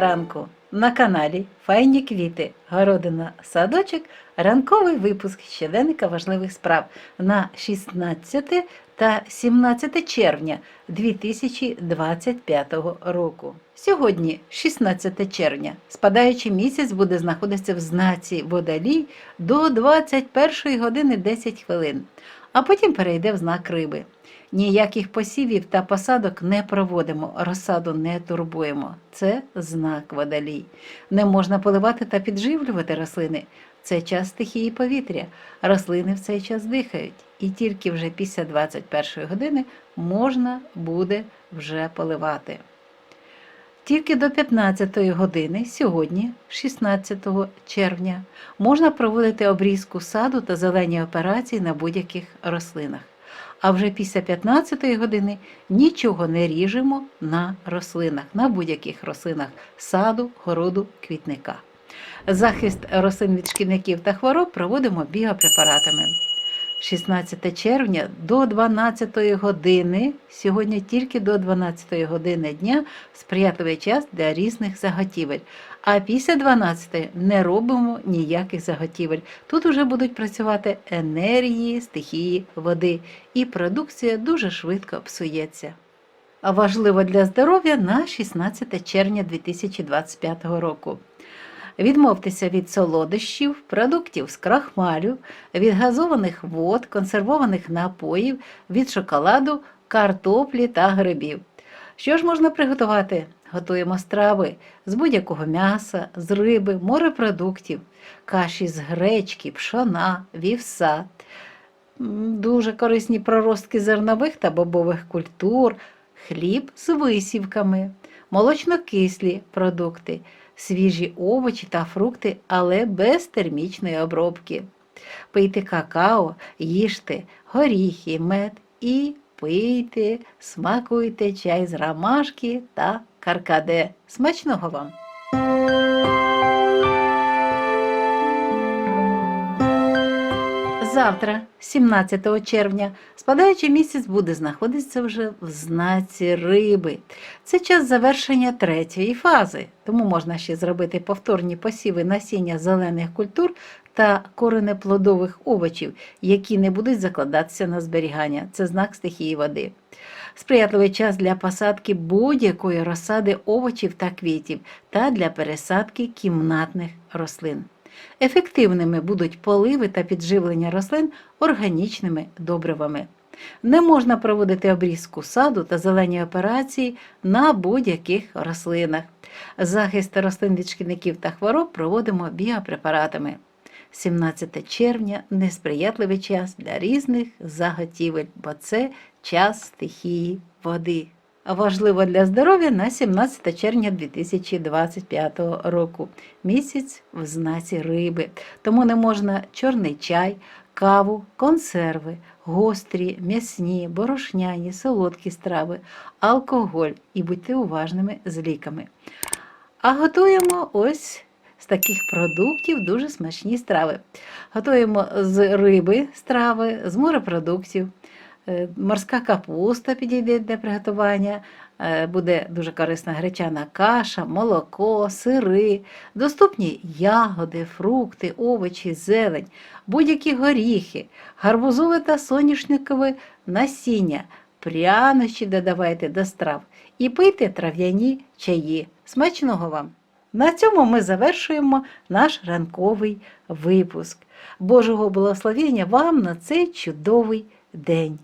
ранку на каналі Файні квіти, городина, садочок, ранковий випуск щоденника важливих справ на 16 та 17 червня 2025 року. Сьогодні, 16 червня, спадаючий місяць буде знаходитися в знаці водолій до 21 години 10 хвилин, а потім перейде в знак риби. Ніяких посівів та посадок не проводимо, розсаду не турбуємо. Це знак водолій. Не можна поливати та підживлювати рослини. Це час стихії повітря. Рослини в цей час дихають, і тільки вже після 21 години можна буде вже поливати. Тільки до 15 години сьогодні, 16 червня, можна проводити обрізку саду та зелені операції на будь-яких рослинах. А вже після 15 години нічого не ріжемо на рослинах, на будь-яких рослинах саду, городу, квітника. Захист рослин від шкідників та хвороб проводимо біопрепаратами. 16 червня до 12 години, сьогодні тільки до 12 години дня сприятливий час для різних заготівель. А після 12 не робимо ніяких заготівель. Тут вже будуть працювати енергії, стихії води, і продукція дуже швидко псується. Важливо для здоров'я на 16 червня 2025 року. Відмовтеся від солодощів, продуктів з крахмалю, від газованих вод, консервованих напоїв, від шоколаду, картоплі та грибів. Що ж можна приготувати? Готуємо страви з будь-якого м'яса, з риби, морепродуктів, каші з гречки, пшона, вівса, дуже корисні проростки зернових та бобових культур, хліб з висівками, молочнокислі продукти, свіжі овочі та фрукти, але без термічної обробки. Пийте какао, їжте горіхи, мед і пийте, смакуйте чай з ромашки та каркаде. Смачного вам! Завтра, 17 червня, спадаючий місяць буде знаходитися вже в знаці риби. Це час завершення третьої фази, тому можна ще зробити повторні посіви насіння зелених культур та коренеплодових овочів, які не будуть закладатися на зберігання. Це знак стихії води. Сприятливий час для посадки будь-якої розсади овочів та квітів та для пересадки кімнатних рослин. Ефективними будуть поливи та підживлення рослин органічними добривами. Не можна проводити обрізку саду та зелені операції на будь-яких рослинах. Захист рослин від шкідників та хвороб проводимо біопрепаратами. 17 червня несприятливий час для різних заготівель, бо це час стихії води. Важливо для здоров'я на 17 червня 2025 року. Місяць в знаці риби. Тому не можна чорний чай, каву, консерви, гострі, м'ясні, борошняні, солодкі страви, алкоголь і будьте уважними з ліками. А готуємо ось з таких продуктів дуже смачні страви. Готуємо з риби страви, з морепродуктів. Е, Морська капуста підійде для приготування, е, буде дуже корисна гречана каша, молоко, сири, доступні ягоди, фрукти, овочі, зелень, будь-які горіхи, гарбузове та соняшникове насіння, прянощі додавайте до страв і пийте трав'яні чаї. Смачного вам! На цьому ми завершуємо наш ранковий випуск. Божого благословення вам на цей чудовий день!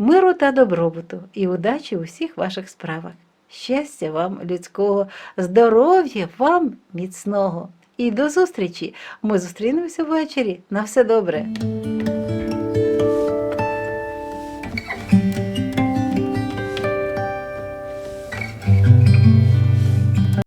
Миру та добробуту і удачі у всіх ваших справах. Щастя вам людського, здоров'я вам міцного. І до зустрічі! Ми зустрінемося ввечері. На все добре!